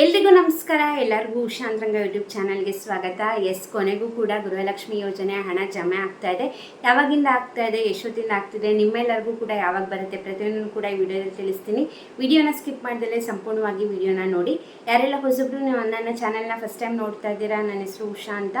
ಎಲ್ರಿಗೂ ನಮಸ್ಕಾರ. ಎಲ್ಲರಿಗೂ ಉಷಾಂತರಂಗ ಯೂಟ್ಯೂಬ್ ಚಾನಲ್ಗೆ ಸ್ವಾಗತ. ಎಸ್, ಕೊನೆಗೂ ಕೂಡ ಗೃಹಲಕ್ಷ್ಮಿ ಯೋಜನೆ ಹಣ ಜಮೆ ಆಗ್ತಾ ಇದೆ. ಯಾವಾಗಿಂದ ಆಗ್ತಾ ಇದೆ, ಎಷ್ಟೊತ್ತಿಂದ ಆಗ್ತಿದೆ ನಿಮ್ಮೆಲ್ಲರಿಗೂ ಕೂಡ ಯಾವಾಗ ಬರುತ್ತೆ ಪ್ರತಿಯೊಂದು ಕೂಡ ಈ ವಿಡಿಯೋದಲ್ಲಿ ತಿಳಿಸ್ತೀನಿ. ವಿಡಿಯೋನ ಸ್ಕಿಪ್ ಮಾಡ್ದಲೇ ಸಂಪೂರ್ಣವಾಗಿ ವಿಡಿಯೋನ ನೋಡಿ. ಯಾರೆಲ್ಲ ಹೊಸಬ್ರು ನೀವು ನನ್ನ ಚಾನಲ್ನ ಫಸ್ಟ್ ಟೈಮ್ ನೋಡ್ತಾ ಇದ್ದೀರಾ, ನನ್ನ ಹೆಸರು ಉಷಾ ಅಂತ.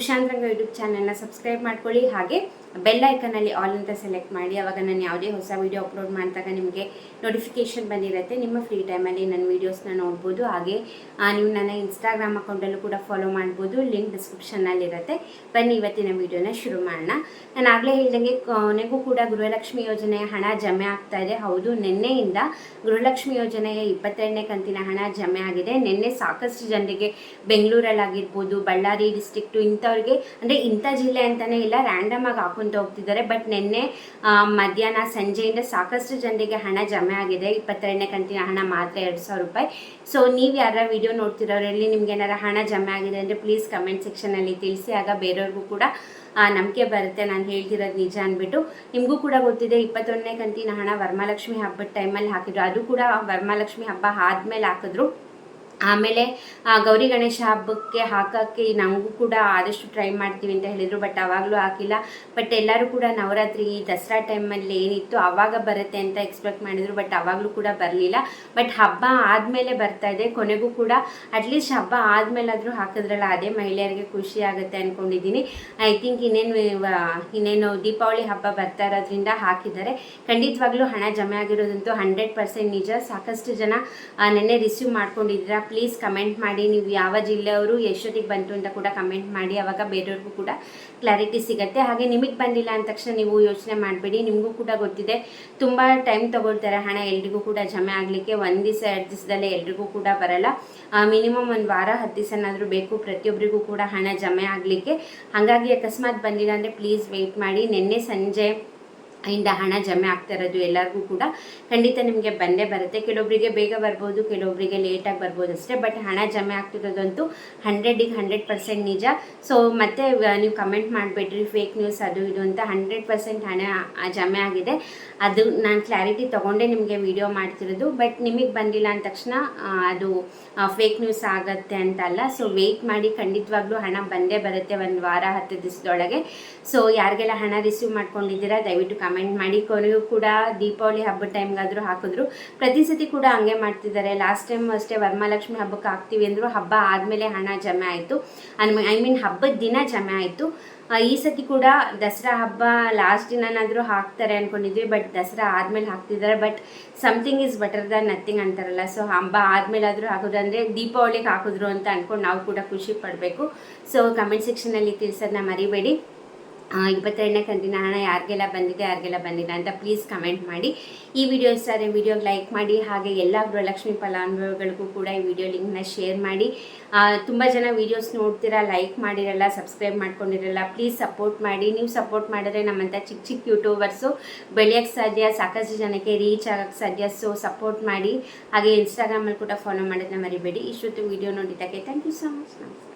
ಉಷಾಂತರಂಗ ಯೂಟ್ಯೂಬ್ ಚಾನಲ್ನ ಸಬ್ಸ್ಕ್ರೈಬ್ ಮಾಡ್ಕೊಳ್ಳಿ. ಹಾಗೆ ಬೆಲ್ ಐಕನಲ್ಲಿ ಆಲ್ ಅಂತ ಸೆಲೆಕ್ಟ್ ಮಾಡಿ. ಅವಾಗ ನಾನು ಯಾವುದೇ ಹೊಸ ವಿಡಿಯೋ ಅಪ್ಲೋಡ್ ಮಾಡಿದಾಗ ನಿಮಗೆ ನೋಟಿಫಿಕೇಶನ್ ಬಂದಿರುತ್ತೆ. ನಿಮ್ಮ ಫ್ರೀ ಟೈಮಲ್ಲಿ ನನ್ನ ವೀಡಿಯೋಸ್ನ ನೋಡ್ಬೋದು. ಹಾಗೆ ಆ, ನೀವು ನನ್ನ ಇನ್ಸ್ಟಾಗ್ರಾಮ್ ಅಕೌಂಟಲ್ಲೂ ಕೂಡ ಫಾಲೋ ಮಾಡ್ಬೋದು. ಲಿಂಕ್ ಡಿಸ್ಕ್ರಿಪ್ಷನ್ನಲ್ಲಿರುತ್ತೆ ಬನ್ನಿ ಇವತ್ತಿನ ವೀಡಿಯೋನ ಶುರು ಮಾಡೋಣ. ನಾನು ಆಗಲೇ ಹೇಳಿದಂಗೆ ಕೊನೆಗೂ ಕೂಡ ಗೃಹಲಕ್ಷ್ಮಿ ಯೋಜನೆಯ ಹಣ ಜಮೆ ಆಗ್ತಾ ಇದೆ. ಹೌದು ನಿನ್ನೆಯಿಂದ ಗೃಹಲಕ್ಷ್ಮಿ ಯೋಜನೆಯ ಇಪ್ಪತ್ತೆರಡನೇ ಕಂತಿನ ಹಣ ಜಮೆ ಆಗಿದೆ. ನಿನ್ನೆ ಸಾಕಷ್ಟು ಜನರಿಗೆ ಬೆಂಗಳೂರಲ್ಲಾಗಿರ್ಬೋದು ಬಳ್ಳಾರಿ ಡಿಸ್ಟಿಕ್ಟು ಇಂಥವ್ರಿಗೆ ಅಂದರೆ ಇಂಥ ಜಿಲ್ಲೆ ಅಂತಲೇ ಇಲ್ಲ ರ್ಯಾಂಡಮ್ ಆಗಿ ಹಾಕೊಂತ ಹೋಗ್ತಿದ್ದಾರೆ. ಬಟ್ ನಿನ್ನೆ ಮಧ್ಯಾಹ್ನ ಸಂಜೆಯಿಂದ ಸಾಕಷ್ಟು ಜನರಿಗೆ ಹಣ ಜಮೆ ಆಗಿದೆ. ಇಪ್ಪತ್ತೆರಡನೇ ಕಂತಿನ ಹಣ ಮಾತ್ರ ಎರಡು ಸಾವಿರ ರೂಪಾಯಿ. ಸೊ ನೀವು ಯಾರ ವಿಡಿಯೋ ನೋಡ್ತಿರೋರಲ್ಲಿ ನಿಮ್ಗೆ ಏನಾರ ಹಣ ಜಮೆ ಆಗಿದೆ ಅಂದರೆ ಪ್ಲೀಸ್ ಕಮೆಂಟ್ ಸೆಕ್ಷನಲ್ಲಿ ತಿಳಿಸಿ, ಆಗ ಬೇರೆಯವ್ರಿಗೂ ಕೂಡ ನಂಬಿಕೆ ಬರುತ್ತೆ. ನಾನು ಹೇಳ್ತಿರೋದು ನಿಜ ಅಂದ್ಬಿಟ್ಟು ನಿಮಗೂ ಕೂಡ ಗೊತ್ತಿದೆ, ಇಪ್ಪತ್ತೊಂದನೇ ಕಂತಿನ ಹಣ ವರಮಹಾಲಕ್ಷ್ಮಿ ಹಬ್ಬದ ಟೈಮಲ್ಲಿ ಹಾಕಿದ್ರು. ಅದು ಕೂಡ ವರಮಹಾಲಕ್ಷ್ಮಿ ಹಬ್ಬ ಆದಮೇಲೆ ಹಾಕಿದ್ರು. ಆಮೇಲೆ ಗೌರಿ ಗಣೇಶ ಹಬ್ಬಕ್ಕೆ ಹಾಕೋಕ್ಕೆ ನಮಗೂ ಕೂಡ ಆದಷ್ಟು ಟ್ರೈ ಮಾಡ್ತೀವಿ ಅಂತ ಹೇಳಿದರು ಬಟ್ ಆವಾಗಲೂ ಹಾಕಿಲ್ಲ. ಬಟ್ ಎಲ್ಲರೂ ಕೂಡ ನವರಾತ್ರಿ, ದಸರಾ ಟೈಮಲ್ಲಿ ಏನಿತ್ತು ಆವಾಗ ಬರುತ್ತೆ ಅಂತ ಎಕ್ಸ್ಪೆಕ್ಟ್ ಮಾಡಿದರು ಬಟ್ ಆವಾಗಲೂ ಕೂಡ ಬರಲಿಲ್ಲ. ಬಟ್ ಹಬ್ಬ ಆದಮೇಲೆ ಬರ್ತಾ ಇದೆ. ಕೊನೆಗೂ ಕೂಡ ಅಟ್ಲೀಸ್ಟ್ ಹಬ್ಬ ಆದಮೇಲಾದರೂ ಹಾಕಿದ್ರಲ್ಲ, ಅದೇ ಮಹಿಳೆಯರಿಗೆ ಖುಷಿ ಆಗುತ್ತೆ ಅಂದ್ಕೊಂಡಿದ್ದೀನಿ ಐ ಥಿಂಕ್ ಇನ್ನೇನು ಇನ್ನೇನು ದೀಪಾವಳಿ ಹಬ್ಬ ಬರ್ತಾ ಇರೋದ್ರಿಂದ ಹಾಕಿದ್ದಾರೆ. ಖಂಡಿತವಾಗ್ಲೂ ಹಣ ಜಮೆ ಆಗಿರೋದಂತೂ ಹಂಡ್ರೆಡ್ ಪರ್ಸೆಂಟ್ ನಿಜ. ಸಾಕಷ್ಟು ಜನ ನೆನ್ನೆ ರಿಸೀವ್ ಮಾಡ್ಕೊಂಡಿದ್ದೀರಾ ಪ್ಲೀಸ್ ಕಮೆಂಟ್ ಮಾಡಿ. ನೀವು ಯಾವ ಜಿಲ್ಲೆಯವರು ಎಷ್ಟೊತ್ತಿಗೆ ಬಂತು ಅಂತ ಕೂಡ ಕಮೆಂಟ್ ಮಾಡಿ. ಅವಾಗ ಬೇರೆಯವ್ರಿಗೂ ಕೂಡ ಕ್ಲಾರಿಟಿ ಸಿಗುತ್ತೆ. ಹಾಗೆ ನಿಮಗೆ ಬಂದಿಲ್ಲ ಅಂದ ತಕ್ಷಣ ನೀವು ಯೋಚನೆ ಮಾಡಬೇಡಿ. ನಿಮಗೂ ಕೂಡ ಗೊತ್ತಿದೆ. ತುಂಬ ಟೈಮ್ ತೊಗೊಳ್ತಾರೆ ಹಣ. ಎಲ್ರಿಗೂ ಕೂಡ ಜಮೆ ಆಗಲಿಕ್ಕೆ ಒಂದು ದಿವಸ ಎರಡು ದಿವಸದಲ್ಲೇ ಎಲ್ರಿಗೂ ಕೂಡ ಬರಲ್ಲ. ಮಿನಿಮಮ್ ಒಂದು ವಾರ, ಹತ್ತು ದಿವಸನಾದರೂ ಬೇಕು. ಪ್ರತಿಯೊಬ್ಬರಿಗೂ ಕೂಡ ಹಣ ಜಮೆ ಆಗಲಿಕ್ಕೆ. ಹಾಗಾಗಿ ಅಕಸ್ಮಾತ್ ಬಂದಿಲ್ಲ ಅಂದರೆ ಪ್ಲೀಸ್ ವೆಯ್ಟ್ ಮಾಡಿ. ನಿನ್ನೆ ಸಂಜೆ ಇಂದ ಹಣ ಜಮೆ ಆಗ್ತಾ ಇರೋದು ಎಲ್ಲರಿಗೂ ಕೂಡ ಖಂಡಿತ ನಿಮಗೆ ಬಂದೇ ಬರುತ್ತೆ. ಕೆಲವೊಬ್ಬರಿಗೆ ಬೇಗ ಬರ್ಬೋದು ಕೆಲವೊಬ್ಬರಿಗೆ ಲೇಟಾಗಿ ಬರ್ಬೋದು ಅಷ್ಟೇ ಬಟ್ ಹಣ ಜಮೆ ಆಗ್ತಿರೋದಂತೂ ಹಂಡ್ರೆಡಿಗೆ ಹಂಡ್ರೆಡ್ ಪರ್ಸೆಂಟ್ ನಿಜ. ಸೊ ಮತ್ತೆ ನೀವು ಕಮೆಂಟ್ ಮಾಡಿಬಿಟ್ರಿ ಫೇಕ್ ನ್ಯೂಸ್ ಅದು ಇದು ಅಂತ ಹಂಡ್ರೆಡ್ ಪರ್ಸೆಂಟ್ ಹಣ ಜಮೆ ಆಗಿದೆ. ಅದು ನಾನು ಕ್ಲಾರಿಟಿ ತೊಗೊಂಡೇ ನಿಮಗೆ ವಿಡಿಯೋ ಮಾಡ್ತಿರೋದು ಬಟ್ ನಿಮಗೆ ಬಂದಿಲ್ಲ ಅಂದ ತಕ್ಷಣ ಅದು ಫೇಕ್ ನ್ಯೂಸ್ ಆಗುತ್ತೆ ಅಂತ ಅಲ್ಲ ಸೊ ವೆಯ್ಟ್ ಮಾಡಿ ಖಂಡಿತವಾಗ್ಲೂ ಹಣ ಬಂದೇ ಬರುತ್ತೆ ಒಂದು ವಾರ, ಹತ್ತು ದಿವಸದೊಳಗೆ. ಸೊ ಯಾರಿಗೆಲ್ಲ ಹಣ ರಿಸೀವ್ ಮಾಡ್ಕೊಂಡಿದ್ದೀರಾ, ದಯವಿಟ್ಟು ಕಮೆಂಟ್ ಮಾಡಿ ಕೊನೆಗೂ ಕೂಡ ದೀಪಾವಳಿ ಹಬ್ಬದ ಟೈಮ್ಗಾದರೂ ಹಾಕಿದ್ರು. ಪ್ರತಿ ಸತಿ ಕೂಡ ಹಂಗೆ ಮಾಡ್ತಿದ್ದಾರೆ. ಲಾಸ್ಟ್ ಟೈಮ್ ಅಷ್ಟೇ ವರಮಹಾಲಕ್ಷ್ಮಿ ಹಬ್ಬಕ್ಕೆ ಹಾಕ್ತೀವಿ ಅಂದರು ಹಬ್ಬ ಆದಮೇಲೆ ಹಣ ಜಮೆ ಆಯಿತು. ಐ ಮೀನ್ ಹಬ್ಬದ ದಿನ ಜಮೆ ಆಯಿತು. ಈ ಸತಿ ಕೂಡ ದಸರಾ ಹಬ್ಬ ಲಾಸ್ಟ್ ದಿನನಾದರೂ ಹಾಕ್ತಾರೆ ಅಂದ್ಕೊಂಡಿದ್ವಿ ಬಟ್ ದಸರಾ ಆದಮೇಲೆ ಹಾಕ್ತಿದ್ದಾರೆ. But something is better than nothing ಅಂತಾರಲ್ಲ. ಸೊ ಹಬ್ಬ ಆದಮೇಲಾದರೂ ಹಾಕೋದು ಅಂದರೆ ದೀಪಾವಳಿಗೆ ಹಾಕಿದ್ರು ಅಂತ ಅಂದ್ಕೊಂಡು ನಾವು ಕೂಡ ಖುಷಿ ಪಡಬೇಕು. ಸೊ ಕಮೆಂಟ್ ಸೆಕ್ಷನಲ್ಲಿ ತಿಳಿಸೋದನ್ನ ಮರಿಬೇಡಿ. ಇಪ್ಪತ್ತೆರಡನೇ ಕಂತಿನ ಹಣ ಯಾರಿಗೆಲ್ಲ ಬಂದಿದೆ, ಯಾರಿಗೆಲ್ಲ ಬಂದಿಲ್ಲ ಅಂತ ಪ್ಲೀಸ್ ಕಮೆಂಟ್ ಮಾಡಿ. ಈ ವಿಡಿಯೋ ಇಷ್ಟ ಆದರೆ ವಿಡಿಯೋಗೆ ಲೈಕ್ ಮಾಡಿ, ಹಾಗೆ ಎಲ್ಲ ಗೃಹಲಕ್ಷ್ಮಿ ಫಲಾನುಭವಿಗಳಿಗೂ ಕೂಡ ಈ ವಿಡಿಯೋ ಲಿಂಕ್ನ ಶೇರ್ ಮಾಡಿ. ತುಂಬ ಜನ ವೀಡಿಯೋಸ್ ನೋಡ್ತೀರಾ ಲೈಕ್ ಮಾಡಿರಲ್ಲ ಸಬ್ಸ್ಕ್ರೈಬ್ ಮಾಡ್ಕೊಂಡಿರಲ್ಲ ಪ್ಲೀಸ್ ಸಪೋರ್ಟ್ ಮಾಡಿ. ನೀವು ಸಪೋರ್ಟ್ ಮಾಡಿದ್ರೆ ನಮ್ಮಂಥ ಚಿಕ್ಕ ಚಿಕ್ಕ ಯೂಟ್ಯೂಬರ್ಸು ಬೆಳೆಯೋಕ್ಕೆ ಸಾಧ್ಯ, ಸಾಕಷ್ಟು ಜನಕ್ಕೆ ರೀಚ್ ಆಗೋಕ್ಕೆ ಸಾಧ್ಯ ಸೊ ಸಪೋರ್ಟ್ ಮಾಡಿ. ಹಾಗೆ ಇನ್ಸ್ಟಾಗ್ರಾಮಲ್ಲಿ ಕೂಡ ಫಾಲೋ ಮಾಡೋದನ್ನ ಮರಿಬೇಡಿ. ಇಷ್ಟೊತ್ತು ವಿಡಿಯೋ ನೋಡಿದ್ದಕ್ಕೆ ಥ್ಯಾಂಕ್ ಯು ಸೊ ಮಚ್ ನಮಸ್ತೆ